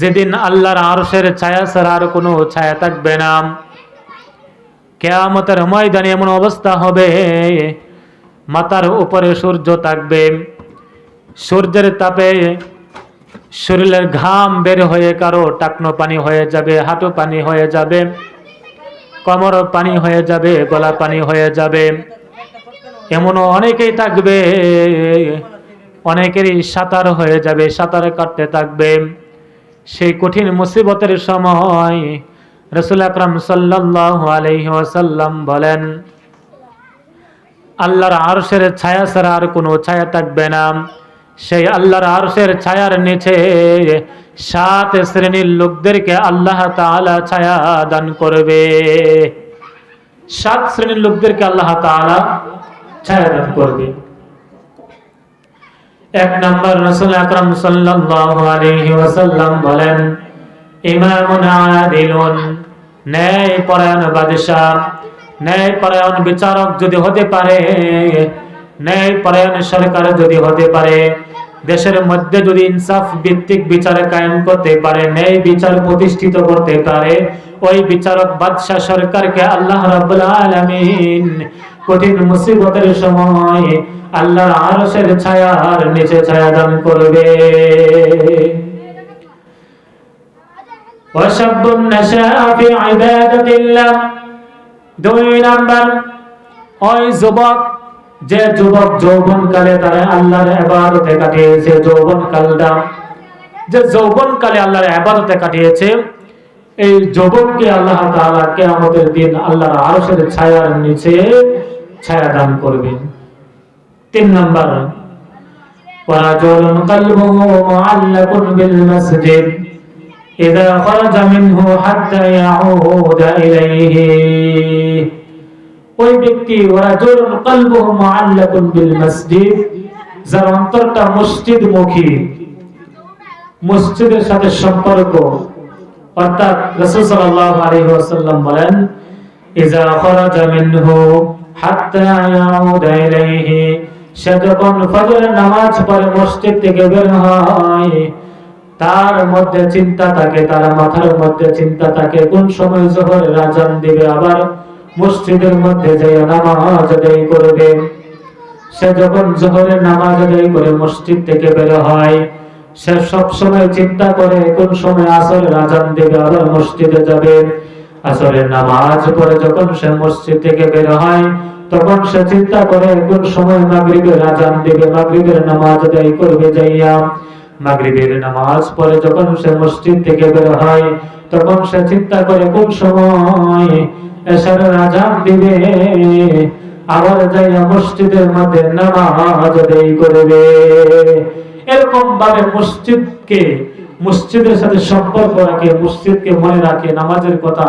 যেদিন আল্লাহর আরশের ছায়া ছাড়া আর কোনো ছায়া থাকবে না। কেয়ামতের ময়দানে এমন অবস্থা হবে, মাথার উপরে সূর্য থাকবে। সূর্যের তাপে শরীরের ঘাম বের হয়ে কারও টাকনো পানি হয়ে যাবে, হাঁটু পানি হয়ে যাবে, কমর পানি হয়ে যাবে, গলা পানি হয়ে যাবে। এমনও অনেকেই থাকবে, অনেকেরই সাঁতার হয়ে যাবে, সাঁতার কাটতে থাকবে। সেই কঠিন মুসিবতের সময় রসুল আকরাম ওয়াসাল্লাম বলেন, আল্লাহর আরশের ছায়া ছাড়া আর কোনো ছায়া থাকবে না। সেই আল্লাহর আরশের ছায়ার নিচে সাত শ্রেণির লোকদেরকে আল্লাহ তাআলা ছায়া দান করবে। সাত শ্রেণির লোকদেরকে আল্লাহ তাআলা ছায়া দান করবে। এক নম্বর রসুল আকরাম সাল্লাল্লাহু বলেন ন্যায় সরকার যদি হতে পারে, দেশের মধ্যে যদি ইনসাফ ভিত্তিক কায়েম করতে পারে, ন্যায় বিচার প্রতিষ্ঠিত করতে পারে, ওই বিচারক বাদশাহ সরকারকে আল্লাহ রাব্বুল আলামিন কঠিন মুসিবতের সময় আল্লাহর আরশের ছায়ার নিচে ছায়া দান করবে وشاب نشأ في عبادة الله দুই নাম্বার ওই যুবক যে যুবক যৌবন কালে তারা আল্লাহর ইবাদতে কাটিয়েছে যৌবন কালটা যে যৌবন কালে আল্লাহর ইবাদতে কাটিয়েছে এই যুবককে আল্লাহ তাআলা কিয়ামতের দিন আল্লাহর আরশের ছায়ার নিচে ছায়া দান করবেন তিন নাম্বার ورجل قلبه معلق بالمسجد إذا خرج منه حتى يعود إليه ওই ব্যক্তি ওরাজুল কলবুহু মুআল্লাকুন বিল মসজিদ যার অন্তরটা মসজিদ মুখী মসজিদের সাথে সম্পর্ক অর্থাৎ রাসূল সাল্লাল্লাহু আলাইহি ওয়াসাল্লাম বলেন ইজা খরাজা মিনহু সে যখন ফজরের নামাজ মসজিদ থেকে বের হয়। তার মধ্যে চিন্তা থাকে, তার মাথার মধ্যে চিন্তা থাকে, কোন সময় দিবে, আবার মসজিদের মধ্যে যাইয়া নামাজ আদায় করবে। সে যখন জোহরের নামাজ আদায় করে মসজিদ থেকে বের হয়, সে সব সময় চিন্তা করে কোন সময় আসরের আজান দেবে, আবার মসজিদে যাবে। আসরের নামাজ পড়ে যখন সে মসজিদ থেকে বের হয়, তখন সে চিন্তা করে, কোন সময় মাগরিবের আজান দেবে, মাগরিবের নামাজ আদায় করবে যাইয়া। মাগরিবের নামাজ পড়ে যখন সে মসজিদ থেকে বের হয়, তখন সে চিন্তা করে, কোন সময় এশারের আজান দিবে, আবার যাইয়া মসজিদের মধ্যে নামাজ আদায় করবে। এরকম ভাবে মসজিদকে, মসজিদের সাথে সম্পর্ক রাখে, মসজিদকে মনে রাখে, নামাজের কথা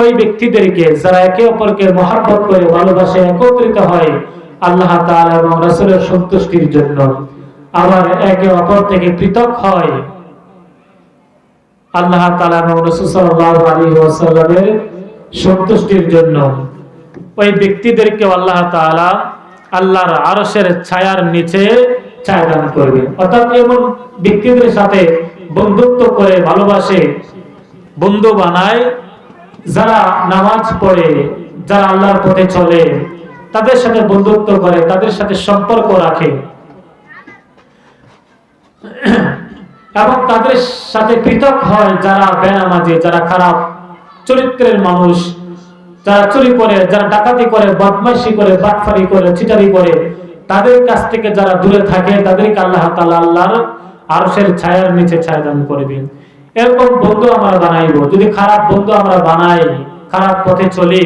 ওই ব্যক্তিদেরকে যারা একে অপরকে মহাব্বত করে ভালোবাসে, একত্রিত হয় আল্লাহ তাআলা এবং রাসূলের সন্তুষ্টির জন্য। আবার একে অপর থেকে পৃথক হয় আল্লাহ তাআলা এবং রাসূল সন্তুষ্টির জন্য। ওই ব্যক্তিদেরকে আল্লাহ তাআলা আল্লাহর আরশের ছায়ার নিচে ছায়া দান করবে। অর্থাৎ এমন ব্যক্তিদের সাথে বন্ধুত্ব করে ভালোবাসে, বন্ধু বানায় যারা নামাজ পড়ে, যারা আল্লাহর পথে চলে, তাদের সাথে বন্ধুত্ব করে, তাদের সাথে সম্পর্ক রাখে। এবং তাদের সাথে পৃথক হয় যারা বেনামাজি, যারা খারাপ চরিত্রের মানুষ, যারা চুরি করে, যারা ডাকাতি করে, বদমাইশি করে, বাটফারি করে চিটারি করে, তাদের কাছ থেকে যারা দূরে থাকে, তাদেরকে আল্লাহ তাআলা আল্লাহর আরশের ছায়ার নিচে ছায়া দান। করবেন এরকম বন্ধু আমরা বানাইব যদি খারাপ বন্ধু আমরা বানাই খারাপ পথে চলি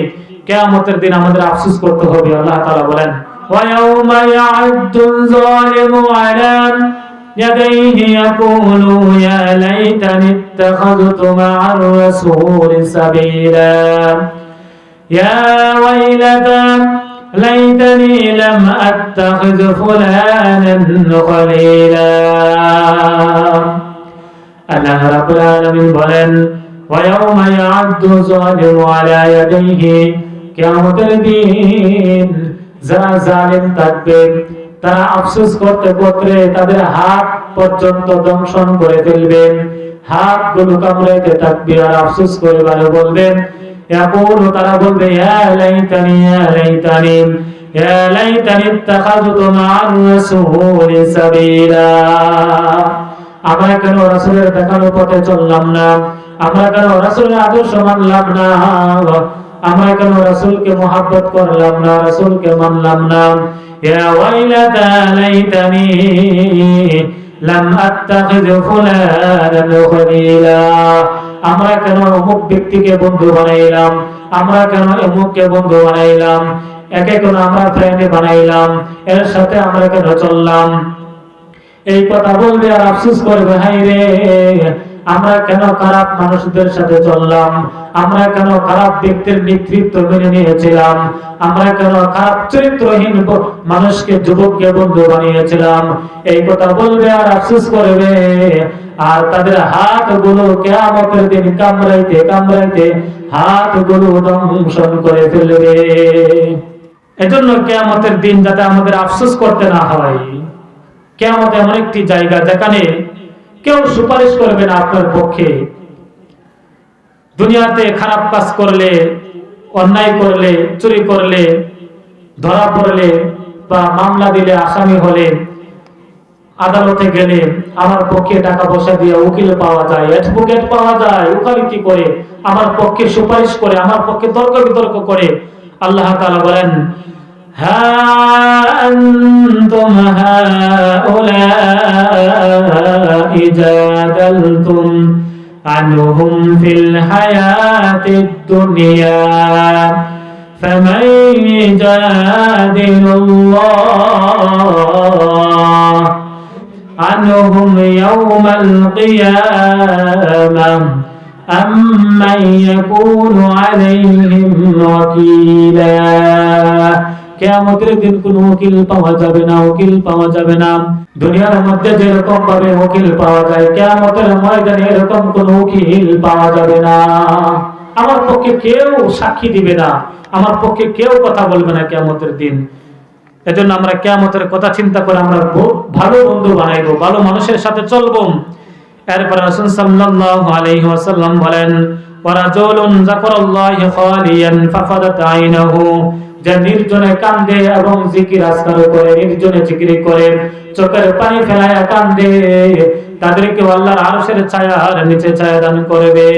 কেয়ামতের দিন আমাদের আফসোস করতে হবে আল্লাহ তাআলা বলেন ويوم يعد الظالم على يديه يقول يا ليتني اتخذت مع الرسول سبيلا يا ويلتى ليتني لم أتخذ فلانا خليلا আল্লাহ রাব্বুল আলামিন বলেন ويوم يعد الظالم على يديه কিয়ামতের দিন যারা জালিম থাকবে তারা আফসোস করতে করতে তাদের হাত পর্যন্ত দংশন করে ফেলবেন হাত গুলো কামড়াইতে থাকবে আর আফসোস করে বারে বলবেন يقول তারা বলবে يا ليتني يا ليتني يا ليتني اتخذت مع الرسول سبيلا আমরা কেন রাসূলের দেখানো পথে চললাম না? আমরা কেন রাসূলের আদর্শ মানলাম না? আমরা কেন রাসূলকে মোহাব্বত করলাম না, রাসূলকে মানলাম না? ইয়া ওয়াইলাতা লাইতানি লাম আত্তাখিয ফুলানান খলিলা। আমরা কেন অমুক ব্যক্তিকে বন্ধু বানাইলাম? আমরা কেন অমুককে বন্ধু বানাইলাম? একে কেন আমরা ফ্রেন্ড বানাইলাম? এর সাথে আমরা কেন চললাম? এই কথা বলবে আর আফসোস করবে হাই রে। আমরা কেন খারাপ মানুষদের সাথে চললাম? আমরা কেন খারাপ ব্যক্তির নেতৃত্ব মেনে নিয়েছিলাম? আমরা কেন খারাপ চরিত্রহীন মানুষকে যুবককে বন্ধু বানিয়েছিলাম? এই কথা বলবে আর আফসোস করবে। আর তাদের হাতগুলো কেয়ামতের দিন কামড়াইতে কামড়াইতে হাতগুলো দংশন করে ফেলবে। এজন্য কেয়ামতের দিন যাতে আমাদের আফসোস করতে না হয়। কেয়ামত এমন একটি জায়গা যেখানে কেউ সুপারিশ করবে না আপনার পক্ষে। দুনিয়াতে খারাপ কাজ করলে, অন্যায় করলে, চুরি করলে, ধরা পড়লে বা মামলা দিলে, আসামি হলে আদালতে গেলে আমার পক্ষে টাকা পয়সা দিয়ে উকিল পাওয়া যায় অ্যাডভোকেট পাওয়া যায় উকালতি করে? আমার পক্ষে সুপারিশ করে, আমার পক্ষে তর্ক বিতর্ক করে। আল্লাহ তাআলা বলেন ها أنتم هؤلاء جادلتم عنهم في الحياة الدنيا. فمن يجادل الله عنهم يوم القيامة أم من يكون عليهم وكيلا؟ কেয়ামতের দিন কোন উকিল পাওয়া যাবে না, উকিল পাওয়া যাবে না। দুনিয়ার মধ্যে যেরকম ভাবে উকিল পাওয়া যায়, কেয়ামতের ময়দানে এরকম কোন উকিল পাওয়া যাবে না। আমার পক্ষে কেউ সাক্ষী দিবে না। আমার পক্ষে কেউ কথা বলবে না কেয়ামতের দিন। এজন্য আমরা কেয়ামতের কথা চিন্তা করে আমরা ভালো বন্ধু বানাইবো, ভালো মানুষের সাথে চলবো। এরপর সাল্লাল্লাহু আলাইহি ওয়াসাল্লাম বলেন ওয়ারাজুলুন যাকারাল্লাহি খালিয়ান ফাফাদাত আইনাহু। যে নির্জনে কান্দে এবং জিকির আজকার করে, নির্জনে জিকির করে, চোখের পানি ফেলায় কান্দে। তাদেরকে আল্লাহর আরশের ছায়ার নিচে ছায়া দান করবে।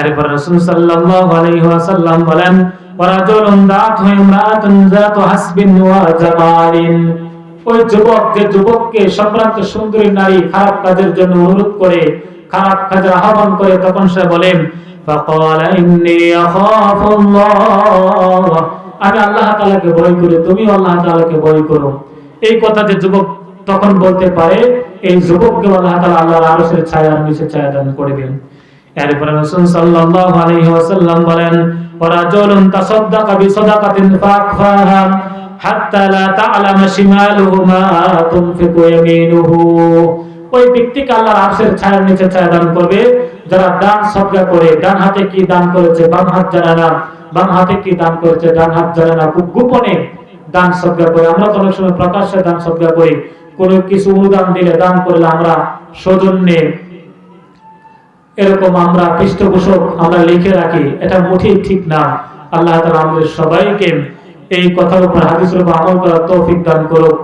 এরপর রাসূল সাল্লাল্লাহু আলাইহি ওয়াসাল্লাম বলেন ওয়ারাজুলুন দাআতহু ইমরাআতুন যাতু হাসবিন ওয়া জামালিন। ওই যুবক যে যুবককে সম্ভ্রান্ত সুন্দরী নারী খারাপ কাজের জন্য অনুরোধ করে, খারাপ কাজের আহ্বান করে, তখন সে বলেন فقال إني أخاف الله আমি আল্লাহ তাআলাকে ভয় করি তুমি আল্লাহ তাআলাকে ভয় করো এই কথা যে যুবক তখন বলতে পারে এই যুবককে আল্লাহ তাআলা আল্লাহর আরশের ছায়ার নিচে ছায়া দান করবেন এরপরে রাসূল সাল্লাল্লাহু আলাইহি ওয়াসাল্লাম বলেন ওয়ারাজুলুন তাসাদদাকা বিসাদাকাতিন ফাকফাহা হাত্তা লা তা'লামা শিমালুহু মা তুনফিকু ইয়ামিনুহু ওই ব্যক্তিকে আল্লাহর আরশের ছায়ার নিচে ছায়া দান করবে, যারা দান সদকা করে, ডান হাতে কি দান করেছে, বাম হাত জানে না, বাম হাতে কি দান করেছে, ডান হাত জানে না গোপনে দান সদকা করে। আমরা তো অনেক সময় প্রকাশ্যে দান সদকা করি। কোনো কিছু অনুদান দিলে দান করলে আমরা সৌজন্যে এরকম আমরা পৃষ্ঠপোষক আমরা লিখে রাখি, এটা মোটেই ঠিক না। আল্লাহ তাআলা আমাদের সবাইকে এই কথার উপর হাদিসের উপর আমল করার তৌফিক দান করুক।